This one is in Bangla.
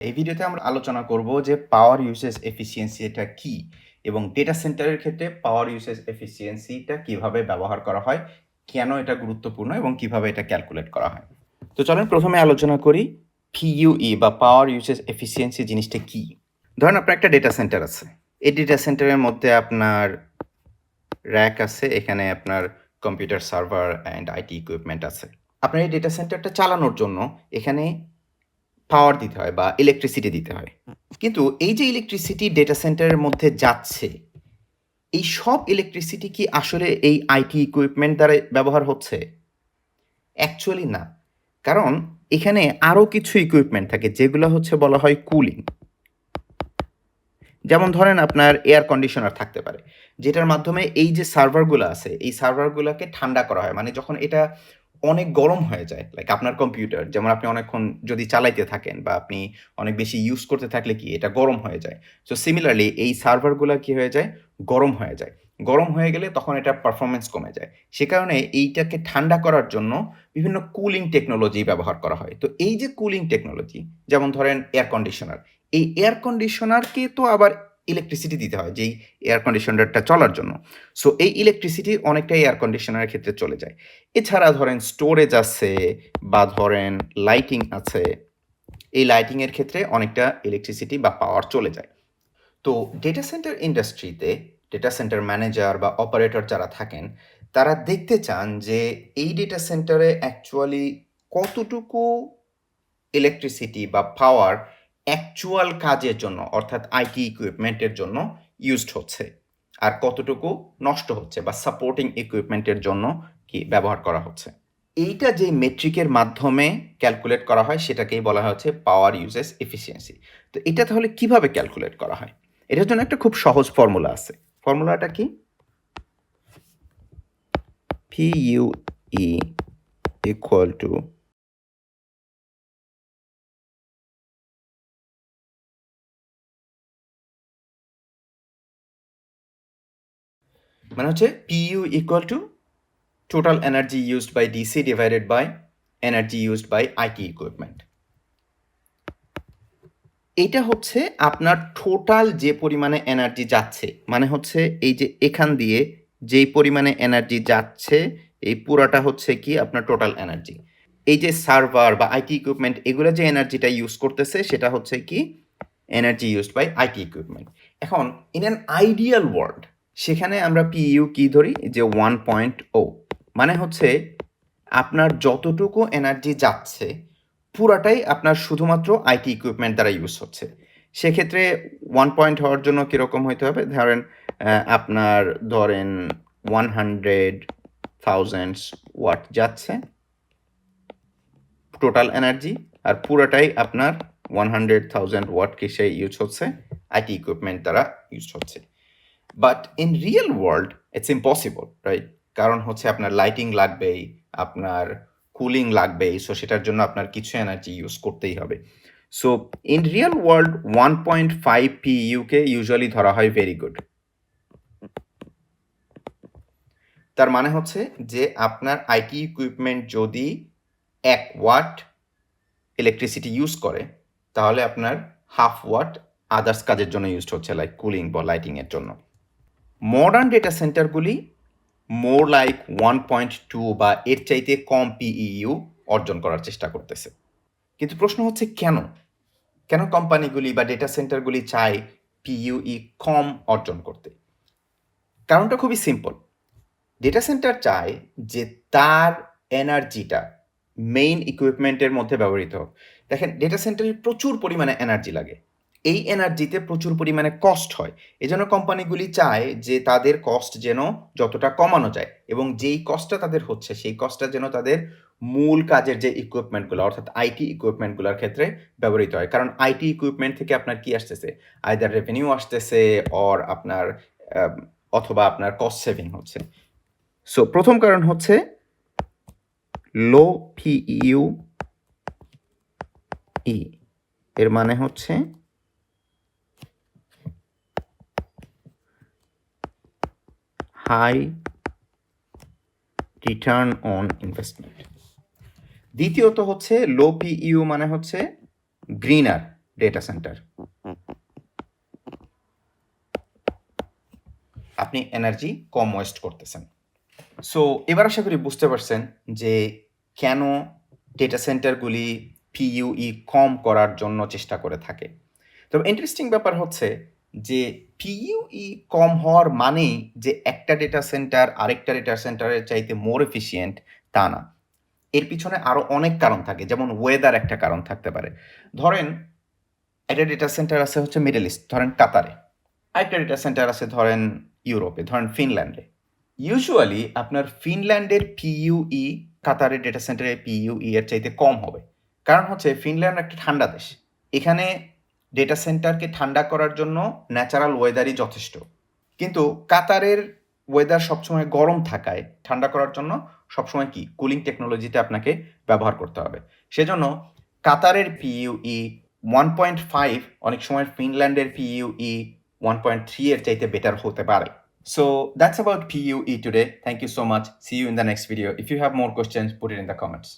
এই ভিডিওতে আমরা আলোচনা করব যে পাওয়ার ইউসেজ এফিসিয়েন্সি এটা কি এবং ডেটা সেন্টারের ক্ষেত্রে পাওয়ার ইউসেজ এফিসিয়েন্সিটা কীভাবে ব্যবহার করা হয়, কেন এটা গুরুত্বপূর্ণ এবং কীভাবে এটা ক্যালকুলেট করা হয়। তো চলেন প্রথমে আলোচনা করি পিইউই বা পাওয়ার ইউসেজ এফিসিয়েন্সি জিনিসটা কি। ধরেন আপনার একটা ডেটা সেন্টার আছে, এই ডেটা সেন্টারের মধ্যে আপনার র্যাক আছে, এখানে আপনার computer server and IT equipment আছে। আপনার এই ডেটা সেন্টারটা চালানোর জন্য এখানে পাওয়ার দিতে হয় বা ইলেকট্রিসিটি দিতে হয়। কিন্তু এই যে ইলেকট্রিসিটি ডেটা সেন্টারের মধ্যে যাচ্ছে এই সব ইলেকট্রিসিটি কি আসলে এই আইটি ইকুইপমেন্ট দ্বারা ব্যবহার হচ্ছে? অ্যাকচুয়ালি না। কারণ এখানে আরও কিছু ইকুইপমেন্ট থাকে যেগুলো হচ্ছে বলা হয় কুলিং যেমন ধরেন আপনার এয়ার কন্ডিশনার থাকতে পারে যেটার মাধ্যমে এই যে সার্ভারগুলো আছে এই সার্ভারগুলোকে ঠান্ডা করা হয়। মানে যখন এটা অনেক গরম হয়ে যায় লাইক আপনার কম্পিউটার যেমন আপনি অনেকক্ষণ যদি চালাইতে থাকেন বা আপনি অনেক বেশি ইউজ করতে থাকলে কি এটা গরম হয়ে যায়? সো সিমিলারলি এই সার্ভারগুলো কি হয়ে যায়? গরম হয়ে যায়। গরম হয়ে গেলে তখন এটা পারফরমেন্স কমে যায়। সে কারণে এইটাকে ঠান্ডা করার জন্য বিভিন্ন কুলিং টেকনোলজি ব্যবহার করা হয়। তো এই যে কুলিং টেকনোলজি যেমন ধরেন এয়ার কন্ডিশনার এই এয়ার কন্ডিশনারকে তো আবার ইলেকট্রিসিটি দিতে হয়, যেই এয়ার কন্ডিশনারটা চলার জন্য। সো এই ইলেকট্রিসিটি অনেকটাই এয়ার কন্ডিশনারের ক্ষেত্রে চলে যায়। এছাড়া ধরেন স্টোরেজ আছে বা ধরেন লাইটিং আছে, এই লাইটিংয়ের ক্ষেত্রে অনেকটা ইলেকট্রিসিটি বা পাওয়ার চলে যায়। তো ডেটা সেন্টার ইন্ডাস্ট্রিতে ডেটা সেন্টার ম্যানেজার বা অপারেটর যারা থাকেন, তারা দেখতে চান যে এই ডেটা সেন্টারে অ্যাকচুয়ালি কতটুকু ইলেকট্রিসিটি বা পাওয়ার অ্যাকচুয়াল কাজের জন্য, অর্থাৎ আইটি ইকুইপমেন্টের জন্য ইউজড হচ্ছে। আর কতটুকু নষ্ট হচ্ছে বা সাপোর্টিং ইকুইপমেন্টের জন্য কি ব্যবহার করা হচ্ছে? এইটা যে মেট্রিকের মাধ্যমে ক্যালকুলেট করা হয়, সেটাকেই বলা হচ্ছে পাওয়ার ইউজেস এফিসিয়েন্সি তো এটা তাহলে কীভাবে ক্যালকুলেট করা হয়? এটার জন্য একটা খুব সহজ ফর্মুলা আছে। ফর্মুলাটা কি? P U E equal to মানে হচ্ছে PUE equal to total energy used by DC divided by energy used by IT equipment এটা হচ্ছে আপনার টোটাল যে পরিমাণে এনার্জি যাচ্ছে মানে হচ্ছে এই যে এখান দিয়ে যেই পরিমাণে এনার্জি যাচ্ছে, এই পুরাটা হচ্ছে কি আপনার টোটাল এনার্জি এই যে সার্ভার বা আইটি ইকুইপমেন্ট এগুলো যে এনার্জিটা ইউজ করতেছে, সেটা হচ্ছে কি energy used by IT equipment এখন ইন অ্যান আইডিয়াল ওয়ার্ল্ড সেখানে আমরা পিইউ কি ধরি? যে ওয়ান পয়েন্ট ও মানে হচ্ছে আপনার যতটুকু এনার্জি যাচ্ছে, পুরাটাই আপনার শুধুমাত্র আইটি ইকুইপমেন্ট দ্বারা ইউজ হচ্ছে। সেক্ষেত্রে ওয়ান পয়েন্ট হওয়ার জন্য কীরকম হইতে হবে? ধরেন আপনার ধরেন ওয়ান হান্ড্রেড থাউজেন্ডস ওয়াট যাচ্ছে টোটাল এনার্জি আর পুরাটাই আপনার ওয়ান হান্ড্রেড থাউজেন্ড ওয়াট কিসে ইউজ হচ্ছে? আইটি ইকুইপমেন্ট দ্বারা ইউজ হচ্ছে। But in real world it's impossible right কারণ হচ্ছে আপনার লাইটিং লাগবেই, আপনার কুলিং লাগবেই সো সেটার জন্য আপনার কিছু এনার্জি ইউজ করতেই হবে। So in real world one point five P UK usually ধরা হয় ভেরি গুড তার মানে হচ্ছে যে আপনার আইটি ইকুইপমেন্ট যদি এক ওয়াট ইলেকট্রিসিটি ইউজ করে, তাহলে আপনার হাফ ওয়াট আদার্স কাজের জন্য ইউজ হচ্ছে লাইক কুলিং বা লাইটিংয়ের জন্য। Modern data সেন্টারগুলি more like one point two বা এর চাইতে কম পিইউ অর্জন করার চেষ্টা করতেছে। কিন্তু প্রশ্ন হচ্ছে কেন? কেন কোম্পানিগুলি বা ডেটা সেন্টারগুলি চায় পিইউই কম অর্জন করতে? কারণটা খুবই সিম্পল ডেটা সেন্টার চায় যে তার এনার্জিটা মেইন ইকুইপমেন্টের মধ্যে ব্যবহৃত হোক। দেখেন ডেটা সেন্টারে প্রচুর পরিমাণে এনার্জি লাগে। এই এনার্জিতে প্রচুর পরিমাণে কস্ট হয়। এজন্য কোম্পানিগুলি চায় যে তাদের কস্ট যেন যতটা কমানো যায় এবং যেই কস্টটা তাদের হচ্ছে, সেই কস্টটা যেন তাদের মূল কাজের যে ইকুইপমেন্টগুলো অর্থাৎ আইটি ইকুইপমেন্টগুলোর ক্ষেত্রে ব্যবহৃত হয়। কারণ আইটি ইকুইপমেন্ট থেকে আপনার কি আসতেছে? আইদার রেভিনিউ আসতেছে অর আপনার অথবা আপনার কস্ট সেভিং হচ্ছে। সো প্রথম কারণ হচ্ছে লো পিইউ ই এর মানে হচ্ছে হাই রিটার্ন অন ইনভেস্টমেন্ট দ্বিতীয়ত হচ্ছে লো পিইউ মানে হচ্ছে গ্রিনার ডেটা সেন্টার আপনি এনার্জি কম ওয়েস্ট করতেছেন। সো এবার আশা করি বুঝতে পারছেন যে কেন ডেটা সেন্টারগুলি পিইউই কম করার জন্য চেষ্টা করে থাকে। তবে ইন্টারেস্টিং ব্যাপার হচ্ছে যে পিইউই কম হওয়ার মানেই যে একটা ডেটা সেন্টার আরেকটা ডেটা সেন্টারের চাইতে মোর এফিসিয়েন্ট তা না। এর পিছনে আরও অনেক কারণ থাকে, যেমন ওয়েদার একটা কারণ থাকতে পারে। ধরেন, একটা ডেটা সেন্টার আছে হচ্ছে মিডল ইস্ট ধরেন কাতারে। আরেকটা ডেটা সেন্টার আছে ধরেন ইউরোপে, ধরেন ফিনল্যান্ডে। ইউজুয়ালি আপনার ফিনল্যান্ডের পিইউই কাতারের ডেটা সেন্টারের পিইউই এর চাইতে কম হবে। কারণ হচ্ছে ফিনল্যান্ড একটা ঠান্ডা দেশ। এখানে ডেটা সেন্টারকে ঠান্ডা করার জন্য ন্যাচারাল ওয়েদারই যথেষ্ট কিন্তু কাতারের ওয়েদার সবসময় গরম থাকায় ঠান্ডা করার জন্য সবসময় কি কুলিং টেকনোলজিতে আপনাকে ব্যবহার করতে হবে সেজন্য কাতারের পিইউই ওয়ান পয়েন্ট ফাইভ অনেক সময় ফিনল্যান্ডের পিইউই ওয়ান পয়েন্ট থ্রি এর চাইতে বেটার হতে পারে so that's PUE today. Thank you so much. See you in the next video. If you have more questions, put it in the comments.